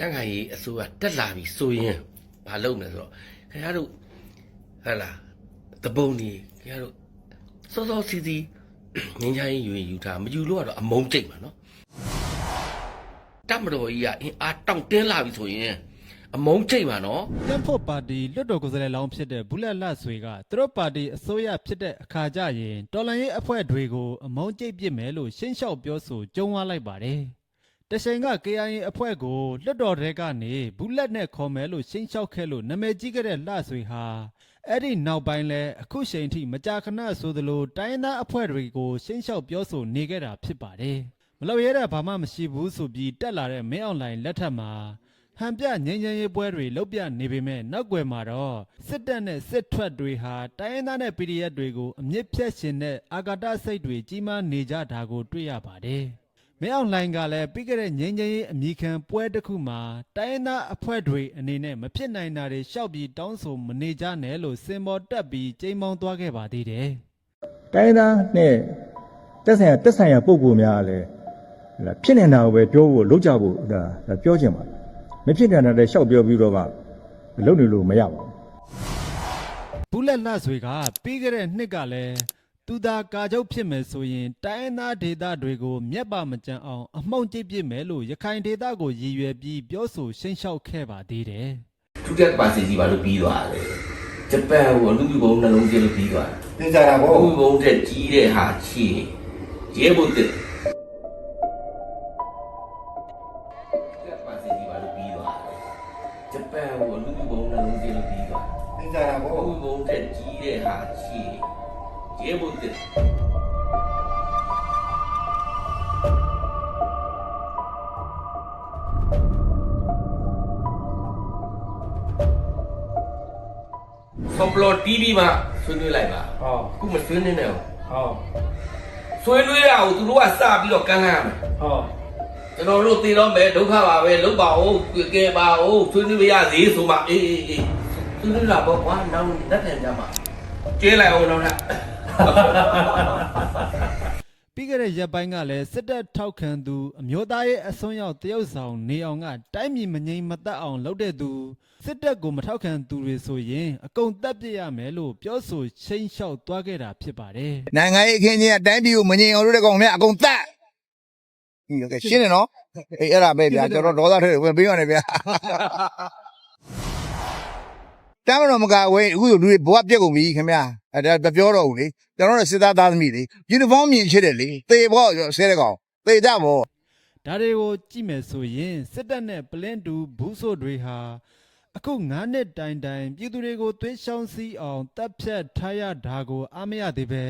တန်းခိုင်ရေးအစိုးရတက်လာပြီဆိုရင်ဘာလုပ်မလဲဆိုတော့ခင်ဗျားတို့ဟဲ့လားတပုံကြီးခင်ဗျားတို့စောစောစီစီငင်းချိုင်းယူရင်ယူထားမယူလို့ကတော့အမုန်းကျိတ်မှာနော်တတ်မတော်ကြီးကအင်းအားတောင့်တင်းလာပြီဆိုရင်အမုန်းကျိတ်မှာနော်တက်ဖို့ပါတီလွတ်တော်ကိုယ်စားလှယ်လောင်းဖြစ်တဲ့ဘူးလက်လတ်ဆွေကသူတို့ပါတီအစိုးရဖြစ်တဲ့အခါကျရင်တော်လန်ရေးအဖွဲ့တွေကိုအမုန်းကျိတ်ပစ်မယ်လို့ရှင်းလျှောက်ပြောဆိုကြုံဝါလိုက်ပါတယ်။ တရှိန်က KIA အဖွဲ့ကိုလွတ်တော်ထဲကနေဘူးလက်နဲ့ခေါ်မယ်လို့ရှင်းလျှောက်ခဲ့လို့နာမည်ကြီးခဲ့တဲ့လဆွေဟာအဲ့ဒီနောက်ပိုင်းလဲအခုချိန်ထိမကြာခဏဆိုသလိုတိုင်းရင်းသားအဖွဲ့တွေကိုရှင်းလျှောက်ပြောဆိုနေခဲ့တာဖြစ်ပါတယ်။မလောက်ရဲတဲ့ဘာမှမရှိဘူးဆိုပြီးတက်လာတဲ့မင်းအွန်လိုင်းလက်ထက်မှာဟန်ပြငញ្ញရင်ရေးပွဲတွေလုပ်ပြနေပေမဲ့နောက်ွယ်မှာတော့စစ်တပ်နဲ့စစ်ထွက်တွေဟာတိုင်းရင်းသားနဲ့ PDF တွေကိုအမြင့်ဖြတ်ရှင်တဲ့အာကာတစိတ်တွေကြီးမားနေကြတာကိုတွေ့ရပါတယ်။ မင်းအောင်လှိုင်ကလည်းပြီးခဲ့တဲ့ငញ្ញရင်ရေးအမိခံပွဲတစ်ခုမှာတိုင်းရင်းသားအဖွဲ့တွေအနေနဲ့မဖြစ်နိုင်တာတွေရှောက်ပြီးတောင်းဆိုမနေကြနဲ့လို့စင်ပေါ်တက်ပြီးကြိမ်မောင်းသွားခဲ့ပါသေးတယ်။တိုင်းသားနဲ့တက်ဆိုင်ရာတက်ဆိုင်ရာပုံကူများကလည်းဟလာဖြစ်နေတာကိုပဲပြောဖို့လုပ်ကြဖို့ဒါဒါပြောချင်ပါတယ်မဖြစ်နေတာလည်းရှောက်ပြောပြီးတော့ကလုပ်နေလို့မရပါဘူးဘူးလက်လှဆွေကပြီးခဲ့တဲ့နှစ်ကလည်း သူသာကာချုပ်ဖြစ်မယ်ဆိုရင်တိုင်းရင်းသားဒေသတွေကိုမျက်ပါမကြံအောင် အမှုန့်ကျိတ်ပစ်မယ်လို့ရခိုင်ဒေသကိုရည်ရွယ်ပြီးပြောဆိုရှင်းလျှောက်ခဲ့ပါသေးတယ်သူတက်ပါစီစီဘာလို့ပြီးသွားလဲဂျပန်ကိုအလူဘုံနှလုံးကျလို့ပြီးသွားသိကြတာတယ်ပေါ့အလူဘုံတက်ကြီးတဲ့ဟာချီရဲဘုတ်တက်တက်ပါစီစီဘာလို့ပြီးသွားလဲဂျပန်ကိုအလူဘုံနှလုံးကျလို့ပြီးသွားတယ်သိကြတာပေါ့အလူဘုံတက်ကြီးတဲ့ဟာချီ ရဲဘုတ်တက်ဆော်ပလော်တီးပြီးမှဆွေးနွေးလိုက်ပါဟောအခုမဆွေးနွေးနဲ့ဘူးဟောဆွေးနွေးရအောင်သူတို့ကစပြီးတော့ကမ်းလှမ်းရမယ်ဟောကျွန်တော်တို့သိတော့မယ်ဒုက္ခပါပဲလုတ်ပါဦးကဲပါဦးဆွေးနွေးရ သေးဆိုမှအေးအေးအေးဆွေးနွေးတာပေါ့ကွာနောက်လက်ထံကြမှာကျဲလိုက်အောင်တော့လားပြီးခဲ့တဲ့ရက်ပိုင်းကလည်းစစ်တပ်ထောက်ခံသူအမျိုးသားရေးအစွန်းရောက်တရုတ်ဆောင်နေအောင်ကတိုင်းပြည်မငြိမ်မသက်အောင်လုပ်တဲ့သူစစ်တပ်ကိုမထောက်ခံသူတွေဆိုရင်အကုန်တပ်ပစ်ရမယ်လို့ပြောဆိုရှင်းလျှောက်သွားခဲ့တာဖြစ်ပါတယ်နိုင်ငံရေးအခင်းချင်းကတိုင်းပြည်ကိုမငြိမ်အောင်လုပ်တဲ့ကောင်များအကုန်တတ်ဟင်းကဲရှင်းတယ်နော်အေးအဲ့ဒါပဲဗျာကျွန်တော်ဒေါသထဲဝင်ပေးရနေဗျာတမ်းမတော်မကဝေးအခုလူတွေဘဝပြက်ကုန်ပြီခင်ဗျာ အဲ့ဒါမပြောတော့ဘူးလေကျွန်တော်တို့စစ်သားသားသမီးလေယူနီဖောင်းမြင်ချစ်တယ်လေသေဘောဆဲတဲ့ကောင်သေကြဘောဒါတွေကိုကြည့်မယ်ဆိုရင်စစ်တပ်နဲ့ပလင်းတူဘူးဆိုတွေဟာအခု9နှစ်တိုင်တိုင်ပြည်သူတွေကိုသွေးချောင်းစီးအောင်တပ်ဖြတ်ထားရတာကိုအားမရသေးပဲ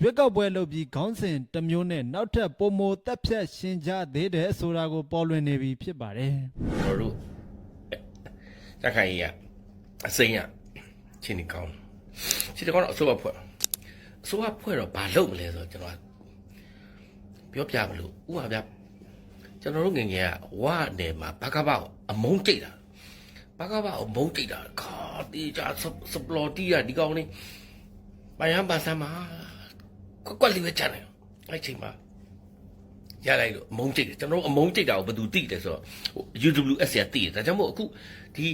ရွက်ကောက်ပွဲလုပ်ပြီးခေါင်းစဉ်တစ်မျိုးနဲ့နောက်ထပ်ပုံမိုတပ်ဖြတ်ရှင်ကြသေးတယ်ဆိုတာကိုပေါ်လွင်နေပြီဖြစ်ပါတယ်ကျွန်တော်တို့တက်ခိုင်ကြီးကအစိမ်းရချင်းနေကောင်း ချင်းတကောင်းတော့အစိုးရဖွဲ့အစိုးရဖွဲ့တော့ဘာလုပ်မလဲဆိုတော့ကျွန်တော်ပြောပြမလို့ဥပါဗျကျွန်တော်တို့ငယ်ငယ်ကဝါနယ်မှာဘကဘကိုအမုန်းတိတ်တာဘကဘကိုအမုန်းတိတ်တာခါတီးကြစပလော်တီးရဒီကောင်လေးပယံပါစမ်းမှာကွက်ကွက်လေးပဲချတယ်အဲ့ချိန်မှာရလိုက်လို့အမုန်းကြိတ်တယ်ကျွန်တော်တို့အမုန်းကြိတ်တာကိုဘယ်သူသိတယ်ဆိုတော့ဟို UWS ကသိတယ်ဒါကြောင့်မို့အခုဒီ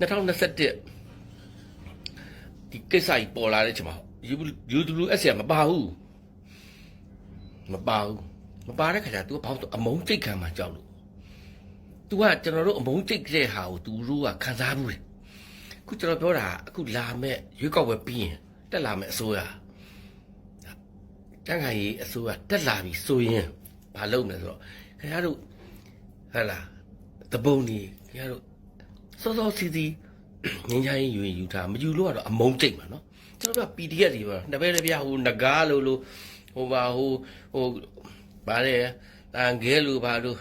2021 ဒီကိစ္စကြီးပေါ်လာတဲ့ချိန်မှာ UWS ကမပါဘူးမပါဘူးမပါတဲ့ခါကျ तू ကဘာလို့အမုန်းကြိတ်ခံမှာကြောက်လို့ तू ကကျွန်တော်တို့အမုန်းကြိတ်တဲ့ဟာကို तू တို့ကခံစားဘူးတယ်အခုကျွန်တော်ပြောတာအခုလာမဲ့ရွေးကောက်ပွဲပြီးရင်တက်လာမဲ့အစိုးရ တန်းခိုင်ရေးအစိုးရတက်လာပြီဆိုရင်ဘာလုပ်မလဲဆိုတော့ခင်ဗျားတို့ဟဲ့လားတပုံကြီးခင်ဗျားတို့စောစောစီစီ ငင်းချိုင်းယူရင်ယူထားမယူလို့ကတော့အမုန်းကျိတ်မှာနော်ကျွန်တော်က PDF တွေပါနှစ်ဘက်တစ်ပြားဟိုငကားလို့လို့ဟိုပါဟိုဟိုဗါလေတန်ခဲလို့ပါလို့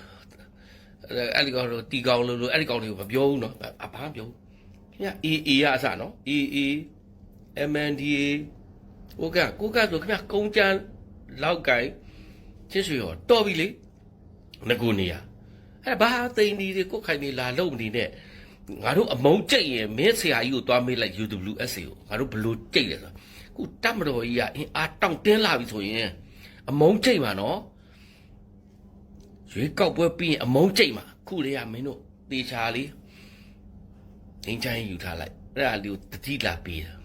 အဲ့ဒီကောင်လို့တီကောင်လို့လို့အဲ့ဒီကောင်တွေကိုမပြောဘူးနော်အဘာမပြောဘူးခင်ဗျာ AA ရအစနော် AA MNDA ကိုကကိုကဆိုခင်ဗျကုန်းချမ်းလောက်ကိုင်ချစ်ဆွေရောတော်ပြီလေငကူနေရအဲ့ဘာသိန်းဒီကိုခိုင်နေလာလုံနေနဲ့ ငါတို့အမုံကြိတ်ရင်မင်းဆရာကြီးကိုသွားမေးလိုက် UWS ကိုငါတို့ဘလို့ကြိတ်လဲဆိုခုတတ်မတော်ကြီးကအင်းအားတောင့်တင်းလာပြီဆိုရင်အမုံကြိတ်မှာနော်ရွေးကောက်ပွဲပြီးရင်အမုံကြိတ်မှာခုလေးကမင်းတို့တေချာလေးငင်းချိုင်းယူထားလိုက်အဲ့ဒါလေးကိုတတိလာပေးတာ